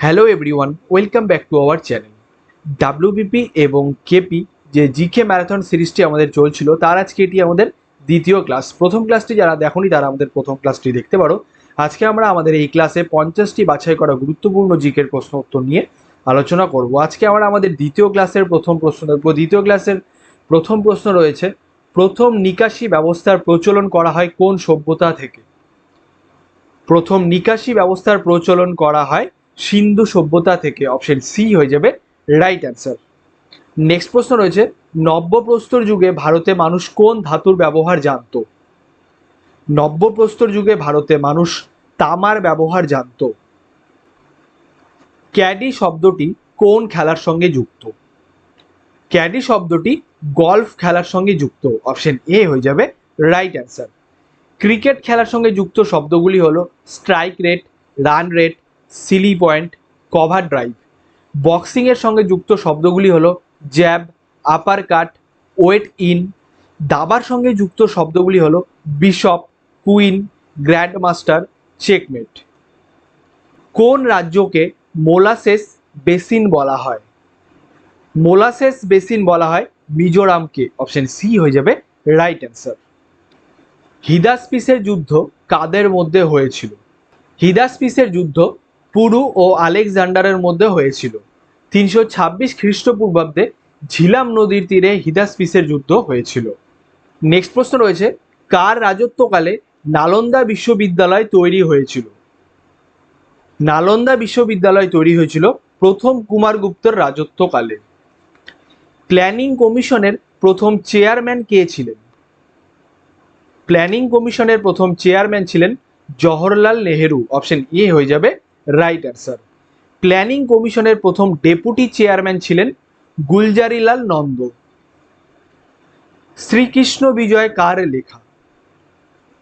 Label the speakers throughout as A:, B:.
A: Hello everyone welcome back to our channel WBP এবং KP যে GK marathon সিরিজটি আমাদের চলছিল, তার আজকে এটি আমাদের দ্বিতীয় ক্লাস প্রথম ক্লাসটি যারা দেখনি, তারা আমাদের প্রথম ক্লাসটি দেখতে পারো। আজকে আমরা আমাদের এই ক্লাসে পঞ্চাশটি বাছাই করা গুরুত্বপূর্ণ জিকের প্রশ্ন উত্তর নিয়ে আলোচনা করব। আজকে আমরা আমাদের দ্বিতীয় ক্লাসের প্রথম প্রশ্ন দেখব। দ্বিতীয় ক্লাসের প্রথম প্রশ্ন রয়েছে, প্রথম নিকাশি ব্যবস্থার প্রচলন করা হয় কোন সভ্যতা থেকে? প্রথম নিকাশি ব্যবস্থার প্রচলন করা হয় সিন্ধু সভ্যতা থেকে অপশন সি হয়ে যাবে রাইট অ্যান্সার নেক্সট প্রশ্ন রয়েছে, নব্যপ্রস্তর যুগে ভারতে মানুষ কোন ধাতুর ব্যবহার জানতো? নব্যপ্রস্তর যুগে ভারতে মানুষ তামার ব্যবহার জানতো। ক্যাডি শব্দটি কোন খেলার সঙ্গে যুক্ত? ক্যাডি শব্দটি গলফ খেলার সঙ্গে যুক্ত অপশন এ হয়ে যাবে রাইট অ্যান্সার ক্রিকেট খেলার সঙ্গে যুক্ত শব্দগুলি হলো strike rate run rate silly point cover drive বক্সিংয়ের সঙ্গে যুক্ত শব্দগুলি হলো jab upper cut weigh in দাবার সঙ্গে যুক্ত শব্দগুলি হলো bishop queen grand master checkmate কোন রাজ্যকে মোলাসেস বেসিন বলা হয়? মোলাসেস বেসিন বলা হয় মিজোরামকে। অপশন সি হয়ে যাবে রাইট অ্যান্সার হিদাসপিসের যুদ্ধ কাদের মধ্যে হয়েছিল? হিদাসপিসের যুদ্ধ পুরু ও আলেকজান্ডারের মধ্যে হয়েছিল। তিনশো ছাব্বিশ খ্রিস্টপূর্বাব্দে ঝিলাম নদীর তীরে হিদাসপিসের যুদ্ধ হয়েছিল। নেক্সট প্রশ্ন রয়েছে, কার রাজত্বকালে নালন্দা বিশ্ববিদ্যালয় তৈরি হয়েছিল? নালন্দা বিশ্ববিদ্যালয় তৈরি হয়েছিল প্রথম কুমারগুপ্তর রাজত্বকালে। প্ল্যানিং কমিশনের প্রথম চেয়ারম্যান কে ছিলেন? প্ল্যানিং কমিশনের প্রথম চেয়ারম্যান ছিলেন জওহরলাল নেহেরু। অপশন এ হয়ে যাবে রাইট অ্যান্সার প্ল্যানিং কমিশনের প্রথম ডেপুটি চেয়ারম্যান ছিলেন গুলজারিলাল নন্দ। শ্রীকৃষ্ণ বিজয় কার লেখা?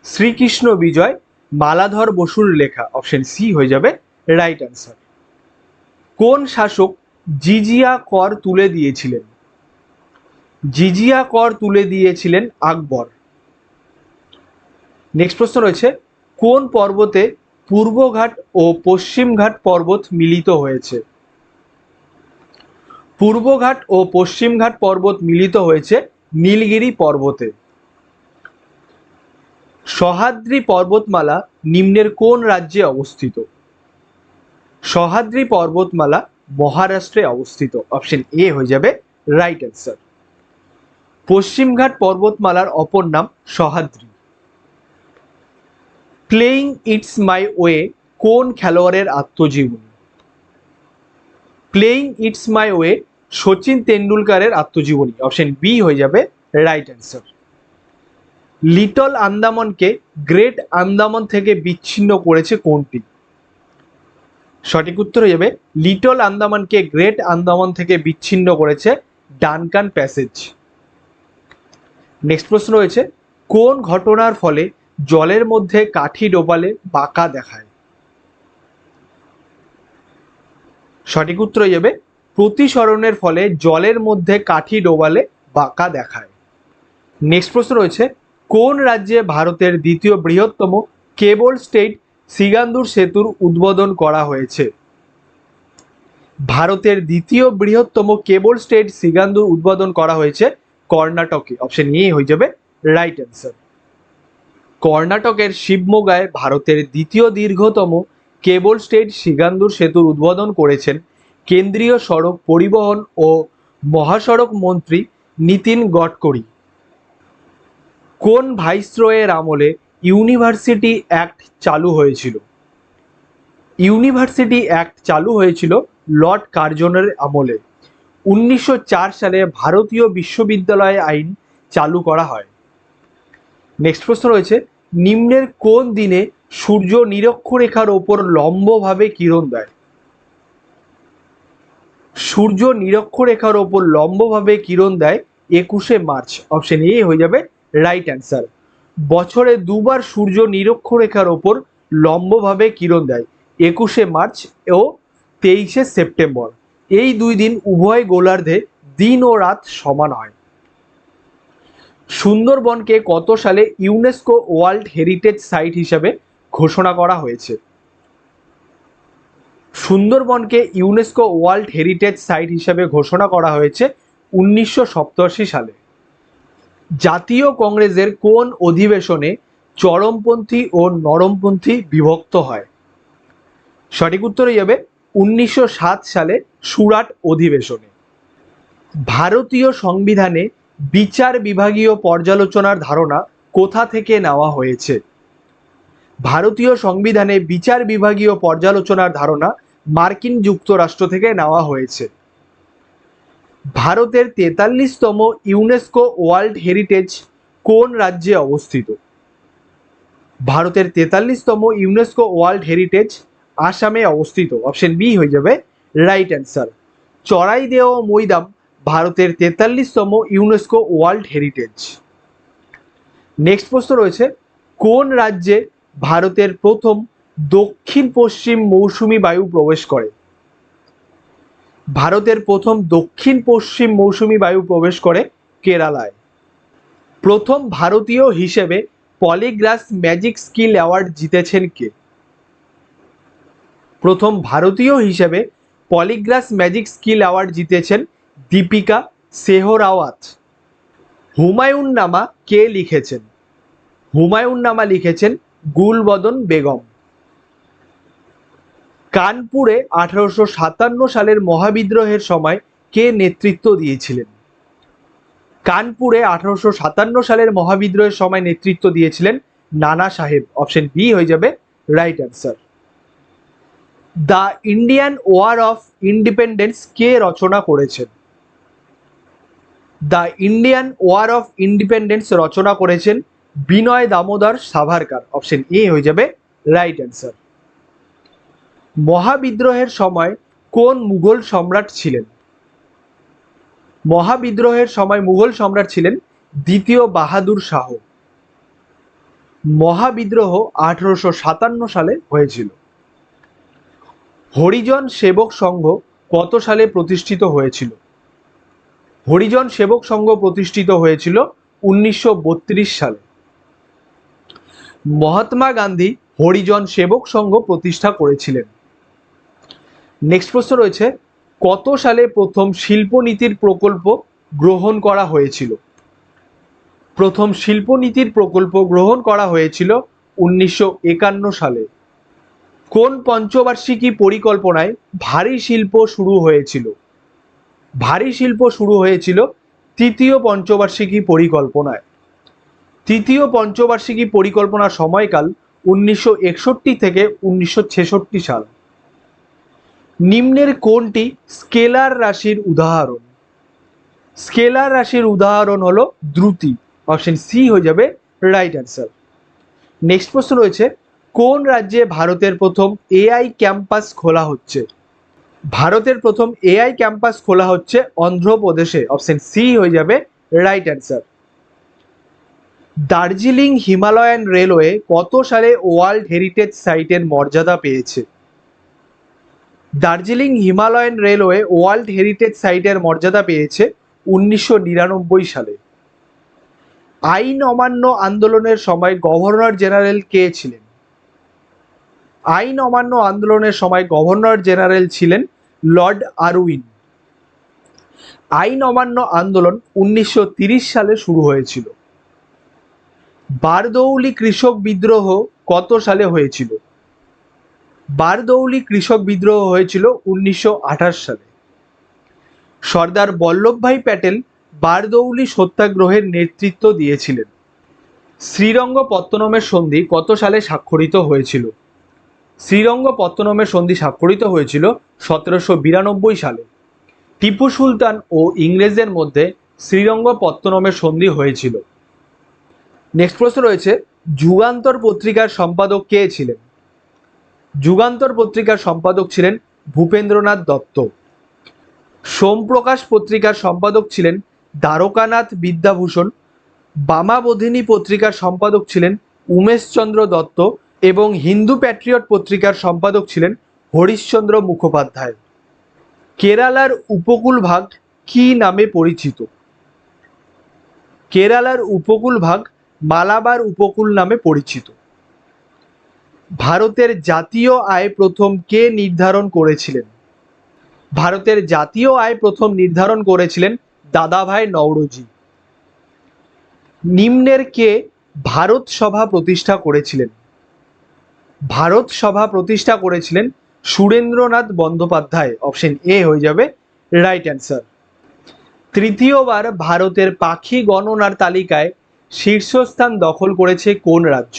A: শ্রীকৃষ্ণ বিজয় মালাধর বসুর লেখা। অপশন সি হয়ে যাবে রাইট অ্যান্সার কোন শাসক জিজিয়া কর তুলে দিয়েছিলেন? জিজিয়া কর তুলে দিয়েছিলেন আকবর। নেক্সট প্রশ্ন রয়েছে, কোন পর্বতে পূর্বঘাট ও পশ্চিমঘাট পর্বত মিলিত হয়েছে। পূর্বঘাট ও পশ্চিমঘাট পর্বত মিলিত হয়েছে নীলগিরি পর্বতে। সহাদ্রি পর্বতমালা নিম্নের কোন রাজ্যে অবস্থিত? সহাদ্রি পর্বতমালা মহারাষ্ট্রে অবস্থিত। অপশন এ হয়ে যাবে রাইট অ্যান্সার। পশ্চিমঘাট পর্বতমালার অপর নাম Sahyadri playing it's my way কোন খেলোয়াড়ের আত্মজীবনী? Playing it's my way Sachin তেন্ডুলকারের আত্মজীবনী। অপশন বি হয়ে যাবে রাইট অ্যান্সার লিটল আন্দামানকে গ্রেট আন্দামান থেকে বিচ্ছিন্ন করেছে কোনটি? সঠিক উত্তর হয়ে যাবে লিটল আন্দামানকে গ্রেট আন্দামান থেকে বিচ্ছিন্ন করেছে ডানকান প্যাসেজ নেক্সট প্রশ্ন রয়েছে, কোন ঘটনার ফলে জলের মধ্যে কাঠি ডোবালে বাঁকা দেখায়। সঠিক উত্তর যাবে, প্রতিসরণের ফলে জলের মধ্যে কাঠি ডোবালে বাঁকা দেখায়। নেক্সট প্রশ্ন রয়েছে, কোন রাজ্যে ভারতের দ্বিতীয় বৃহত্তম কেবল স্টেট সিগান্দুর সেতুর উদ্বোধন করা হয়েছে? ভারতের দ্বিতীয় বৃহত্তম কেবল স্টেট সিগান্দুর উদ্বোধন করা হয়েছে কর্ণাটকে। অপশন এ হয়ে যাবে, রাইট অ্যান্সার। কর্ণাটকের শিবমোগায় ভারতের দ্বিতীয় দীর্ঘতম কেবল স্টেট সিগান্দুর সেতুর উদ্বোধন করেছেন কেন্দ্রীয় সড়ক পরিবহন ও মহাসড়ক মন্ত্রী নীতিন গডকরি। কোন ভাইসরয়ের আমলে ইউনিভার্সিটি অ্যাক্ট চালু হয়েছিল? ইউনিভার্সিটি অ্যাক্ট চালু হয়েছিল লর্ড কার্জনের আমলে। উনিশশো চার সালে ভারতীয় বিশ্ববিদ্যালয় আইন চালু করা হয়। নেক্সট প্রশ্ন রয়েছে নিম্নের কোন দিনে সূর্য নিরক্ষরেখার ওপর লম্বভাবে কিরণ দেয়? সূর্য নিরক্ষরেখার ওপর লম্বভাবে কিরণ দেয় একুশে মার্চ। অপশন এ হয়ে যাবে রাইট অ্যান্সার। বছরে দুবার সূর্য নিরক্ষরেখার ওপর লম্বভাবে কিরণ দেয়, একুশে মার্চ ও তেইশে সেপ্টেম্বর। এই দুই দিন উভয় গোলার্ধে দিন ও রাত সমান হয়। সুন্দরবনকে কত সালে ইউনেস্কো ওয়ার্ল্ড হেরিটেজ সাইট হিসাবে ঘোষণা করা হয়েছে? সুন্দরবনকে ইউনেস্কো ওয়ার্ল্ড হেরিটেজ সাইট হিসেবে ঘোষণা করা হয়েছে উনিশশো সালে। জাতীয় কংগ্রেসের কোন অধিবেশনে চরমপন্থী ও নরমপন্থী বিভক্ত হয়? সঠিক উত্তর যাবে উনিশশো সাত সালে সুরাট অধিবেশনে। ভারতীয় সংবিধানে বিচার বিভাগীয় পর্যালোচনার ধারণা কোথা থেকে নেওয়া হয়েছে? ভারতীয় সংবিধানে বিচার বিভাগীয় পর্যালোচনার ধারণা মার্কিন যুক্তরাষ্ট্র থেকে নেওয়া হয়েছে। ভারতের তেতাল্লিশতম ইউনেস্কো ওয়ার্ল্ড হেরিটেজ কোন রাজ্যে অবস্থিত? ভারতের তেতাল্লিশতম ইউনেস্কো ওয়ার্ল্ড হেরিটেজ আসামে অবস্থিত। অপশন বি হয়ে যাবে, রাইট অ্যান্সার। চড়াইদেও মৈদাম ভারতের তেতাল্লিশতম ইউনেস্কো ওয়ার্ল্ড হেরিটেজ নেক্সট প্রশ্ন রয়েছে, কোন রাজ্যে ভারতের প্রথম দক্ষিণ পশ্চিম মৌসুমি বায়ু প্রবেশ করে? ভারতের প্রথম দক্ষিণ পশ্চিম মৌসুমি বায়ু প্রবেশ করে কেরালায়। প্রথম ভারতীয় হিসেবে পলিগ্রাস ম্যাজিক স্কিল অ্যাওয়ার্ড জিতেছেন কে? প্রথম ভারতীয় হিসেবে পলিগ্রাস ম্যাজিক স্কিল অ্যাওয়ার্ড জিতেছেন দীপিকা সেহরাওয়াত। হুমায়ুন নামা কে লিখেছেন? হুমায়ুন নামা লিখেছেন গুলবদন বেগম। কানপুরে আঠারোশো সাতান্ন সালের মহাবিদ্রোহের সময় কে নেতৃত্ব দিয়েছিলেন? কানপুরে আঠারোশো সাতান্ন সালের মহাবিদ্রোহের সময় নেতৃত্ব দিয়েছিলেন নানা সাহেব। অপশন বি হয়ে যাবে right answer. The Indian war of independence কে রচনা করেছেন? The Indian war of independence রচনা করেছেন বিনয় দামোদর সাভারকার। অপশন এ হয়ে যাবে রাইট অ্যান্সার। মহাবিদ্রোহের সময় কোন মুঘল সম্রাট ছিলেন? মহাবিদ্রোহের সময় মুঘল সম্রাট ছিলেন দ্বিতীয় বাহাদুর শাহ। মহাবিদ্রোহ আঠারোশো সাতান্ন সালে হয়েছিল। হরিজন সেবক সংঘ কত সালে প্রতিষ্ঠিত হয়েছিল? হরিজন সেবক সংঘ প্রতিষ্ঠিত হয়েছিল উনিশশো বত্রিশ সালে। মহাত্মা গান্ধী হরিজন সেবক সংঘ প্রতিষ্ঠা করেছিলেন। নেক্সট প্রশ্ন রয়েছে, কত সালে প্রথম শিল্পনীতির প্রকল্প গ্রহণ করা হয়েছিল? প্রথম শিল্পনীতির প্রকল্প গ্রহণ করা হয়েছিল উনিশশো একান্ন সালে। কোন পঞ্চবার্ষিকী পরিকল্পনায় ভারী শিল্প শুরু হয়েছিল? ভারী শিল্প শুরু হয়েছিল তৃতীয় পঞ্চবার্ষিকী পরিকল্পনায়। তৃতীয় পঞ্চবার্ষিকী পরিকল্পনার সময়কাল উনিশশো একষট্টি থেকে উনিশশো ছেষট্টি সাল। নিম্নের কোনটি স্কেলার রাশির উদাহরণ। স্কেলার রাশির উদাহরণ হলো দ্রুতি, অপশন সি হয়ে যাবে রাইট অ্যান্সার নেক্সট প্রশ্ন রয়েছে, কোন রাজ্যে ভারতের প্রথম এআই ক্যাম্পাস খোলা হচ্ছে? ভারতের প্রথম এআই ক্যাম্পাস খোলা হচ্ছে অন্ধ্রপ্রদেশে। অপশন সি হয়ে যাবে right answer Darjeeling Himalayan railway কত সালে ওয়ার্ল্ড হেরিটেজ সাইটের মর্যাদা পেয়েছে? Darjeeling Himalayan railway world heritage সাইটের মর্যাদা পেয়েছে উনিশশো নিরানব্বই সালে। আইন অমান্য আন্দোলনের সময় গভর্নর জেনারেল কে ছিলেন? আইন অমান্য আন্দোলনের সময় গভর্নর জেনারেল ছিলেন লর্ড আরউইন। আইন অমান্য আন্দোলন উনিশশো সালে শুরু হয়েছিল। বারদৌলি কৃষক বিদ্রোহ কত সালে হয়েছিল? বারদৌলি কৃষক বিদ্রোহ হয়েছিল উনিশশো আঠাশ সালে। সর্দার বল্লভভাই প্যাটেল বারদৌলি সত্যাগ্রহের নেতৃত্ব দিয়েছিলেন। শ্রীরঙ্গপত্তনমের সন্ধি কত সালে স্বাক্ষরিত হয়েছিল? শ্রীরঙ্গপত্তনমের সন্ধি স্বাক্ষরিত হয়েছিল সতেরোশো বিরানব্বই সালে। টিপু সুলতান ও ইংরেজদের মধ্যে শ্রীরঙ্গপত্তনমের সন্ধি হয়েছিল। নেক্সট প্রশ্ন রয়েছে, যুগান্তর পত্রিকার সম্পাদক কে ছিলেন? যুগান্তর পত্রিকার সম্পাদক ছিলেন ভূপেন্দ্রনাথ দত্ত। সোমপ্রকাশ পত্রিকার সম্পাদক ছিলেন দ্বারকানাথ বিদ্যাভূষণ। বামাবোধিনী পত্রিকার সম্পাদক ছিলেন উমেশচন্দ্র দত্ত এবং হিন্দু প্যাট্রিয়ট পত্রিকার সম্পাদক ছিলেন হরিশ্চন্দ্র মুখোপাধ্যায়। কেরালার উপকূল ভাগ কি নামে পরিচিত? কেরালার উপকূল ভাগ মালাবার উপকূল নামে পরিচিত। ভারতের জাতীয় আয় প্রথম কে নির্ধারণ করেছিলেন? ভারতের জাতীয় আয় প্রথম নির্ধারণ করেছিলেন দাদাভাই নওরোজি। নিম্নের কে ভারত সভা প্রতিষ্ঠা করেছিলেন? ভারত সভা প্রতিষ্ঠা করেছিলেন সুরেন্দ্রনাথ বন্দ্যোপাধ্যায়। অপশন এ হয়ে যাবে রাইট অ্যান্সার তৃতীয়বার ভারতের পাখি গণনার তালিকায় শীর্ষস্থান দখল করেছে কোন রাজ্য?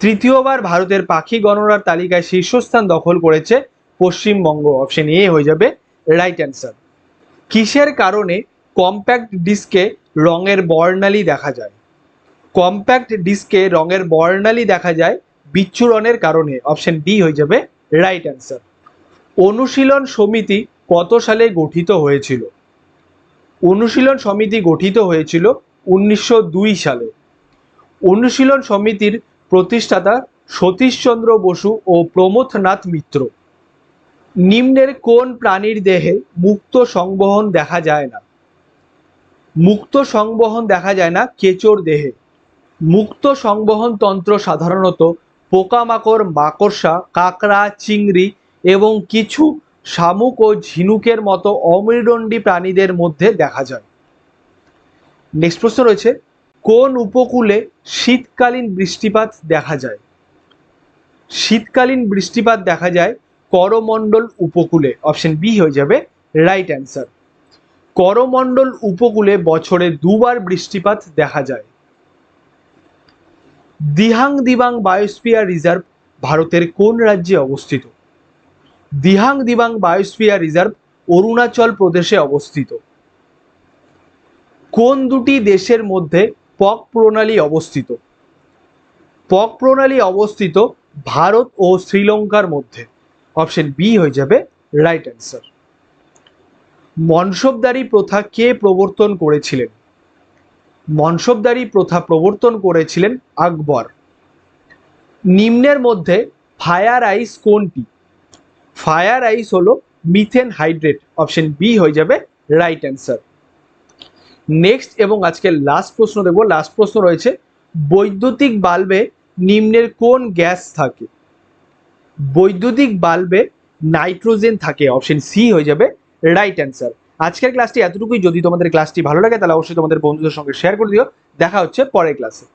A: তৃতীয়বার ভারতের পাখি গণনার তালিকায় শীর্ষস্থান দখল করেছে পশ্চিমবঙ্গ। অপশন এ হয়ে যাবে রাইট অ্যান্সার কিসের কারণে কম্প্যাক্ট ডিস্কে রঙের বর্ণালী দেখা যায়? কম্প্যাক্ট ডিস্কে রঙের বর্ণালী দেখা যায় বিচ্ছুরণের কারণে অপশন ডি হয়ে যাবে রাইট অ্যান্সার অনুশীলন সমিতি কত সালে গঠিত হয়েছিল? অনুশীলন সমিতি গঠিত হয়েছিল উনিশশো দুই সালে। অনুশীলন সমিতির প্রতিষ্ঠাতা সতীশচন্দ্র বসু ও প্রমথনাথ মিত্র। নিম্নের কোন প্রাণীর দেহে মুক্ত সংবহন দেখা যায় না? মুক্ত সংবহন দেখা যায় না কেঁচোর দেহে। মুক্ত সংবহন তন্ত্র সাধারণত পোকামাকড়, মাকড়সা, কাঁকড়া, চিংড়ি এবং কিছু শামুক ও ঝিনুকের মতো অমেরুদণ্ডী প্রাণীদের মধ্যে দেখা যায়। নেক্সট প্রশ্ন রয়েছে, কোন উপকূলে শীতকালীন বৃষ্টিপাত দেখা যায়? শীতকালীন বৃষ্টিপাত দেখা যায় করমণ্ডল উপকূলে। অপশন বি হয়ে যাবে রাইট অ্যান্সার করমণ্ডল উপকূলে বছরে দুবার বৃষ্টিপাত দেখা যায়। দিহাং দিবাং বায়োস্ফিয়ার রিজার্ভ ভারতের কোন রাজ্যে অবস্থিত? দিহাং দিবাং বায়োস্ফিয়ার রিজার্ভ অরুণাচল প্রদেশে অবস্থিত। কোন দুটি দেশের মধ্যে পক প্রণালী অবস্থিত? পক প্রণালী অবস্থিত ভারত ও শ্রীলঙ্কার মধ্যে। অপশন বি হয়ে যাবে রাইট অ্যান্সার। মনসবদারি প্রথা কে প্রবর্তন করেছিলেন? মনসবদারি প্রথা প্রবর্তন করেছিলেন আকবর। নিম্নের মধ্যে ফায়ার আইস কোনটি? ফায়ার আইস হলো মিথেন হাইড্রেট অপশন বি হয়ে যাবে রাইট অ্যান্সার নেক্সট এবং আজকের লাস্ট প্রশ্ন দেখব লাস্ট প্রশ্ন রয়েছে, বৈদ্যুতিক বাল্বে নিম্নের কোন গ্যাস থাকে? বৈদ্যুতিক বাল্বে নাইট্রোজেন থাকে অপশন সি হয়ে যাবে রাইট অ্যান্সার আজকের ক্লাসটি এতটুকুই। যদি তোমাদের ক্লাসটি ভালো লাগে, তাহলে অবশ্যই তোমাদের বন্ধুদের সঙ্গে শেয়ার করে দিও। দেখা হচ্ছে পরের ক্লাসে